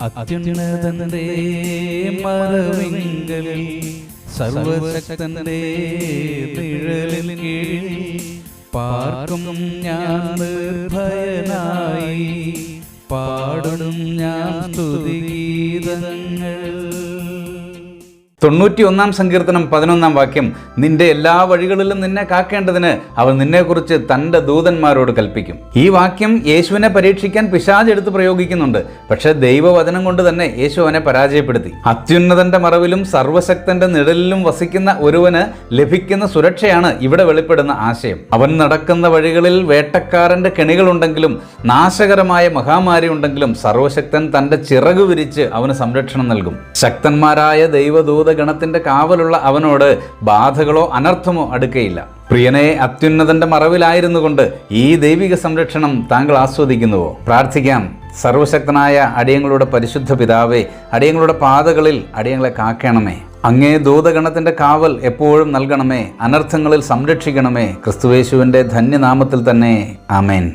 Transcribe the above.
അത്യുന്നതന്റെ മറവിങ്കൽ സർവശക്തന്റെ നിഴലിൽ കീഴിൽ പാർക്കും ഞാൻ നിർഭയനായി. പാടും ഞാൻ സ്തുതിഗീതങ്ങൾ തൊണ്ണൂറ്റി ഒന്നാം സങ്കീർത്തനം പതിനൊന്നാം വാക്യം നിന്റെ എല്ലാ വഴികളിലും നിന്നെ കാക്കേണ്ടതിന് അവൻ നിന്നെക്കുറിച്ച് തന്റെ ദൂതന്മാരോട് കൽപ്പിക്കും. ഈ വാക്യം യേശുവിനെ പരീക്ഷിക്കാൻ പിശാജ് എടുത്ത് പ്രയോഗിക്കുന്നുണ്ട്. പക്ഷേ ദൈവവചനം കൊണ്ട് തന്നെ യേശു അവനെ പരാജയപ്പെടുത്തി. അത്യുന്നതന്റെ മറവിലും സർവശക്തന്റെ നിഴലിലും വസിക്കുന്ന ഒരുവന് ലഭിക്കുന്ന സുരക്ഷയാണ് ഇവിടെ വെളിപ്പെടുന്ന ആശയം. അവൻ നടക്കുന്ന വഴികളിൽ വേട്ടക്കാരന്റെ കെണികളുണ്ടെങ്കിലും നാശകരമായ മഹാമാരി ഉണ്ടെങ്കിലും സർവശക്തൻ തന്റെ ചിറക് വിരിച്ച് അവന് സംരക്ഷണം നൽകും. ശക്തന്മാരായ ദൈവദൂതഗണത്തിന്റെ കാവലുള്ള അവനോട് ബാധകളോ അനർത്ഥമോ അടുക്കയില്ല. പ്രിയനെ അത്യുന്നതന്റെ മറവിലായിരുന്നു കൊണ്ട് ഈ ദൈവിക സംരക്ഷണം താങ്കൾ ആസ്വദിക്കുന്നുവോ? പ്രാർത്ഥിക്കാം. സർവശക്തനായ അടിയങ്ങളുടെ പരിശുദ്ധ പിതാവേ അടിയങ്ങളുടെ പാതകളിൽ അടിയങ്ങളെ കാക്കണമേ. അങ്ങേ ദൂതഗണത്തിന്റെ കാവൽ എപ്പോഴും നൽകണമേ. അനർത്ഥങ്ങളിൽ സംരക്ഷിക്കണമേ. ക്രിസ്തുവേശുവിന്റെ ധന്യനാമത്തിൽ തന്നെ. ആമേൻ.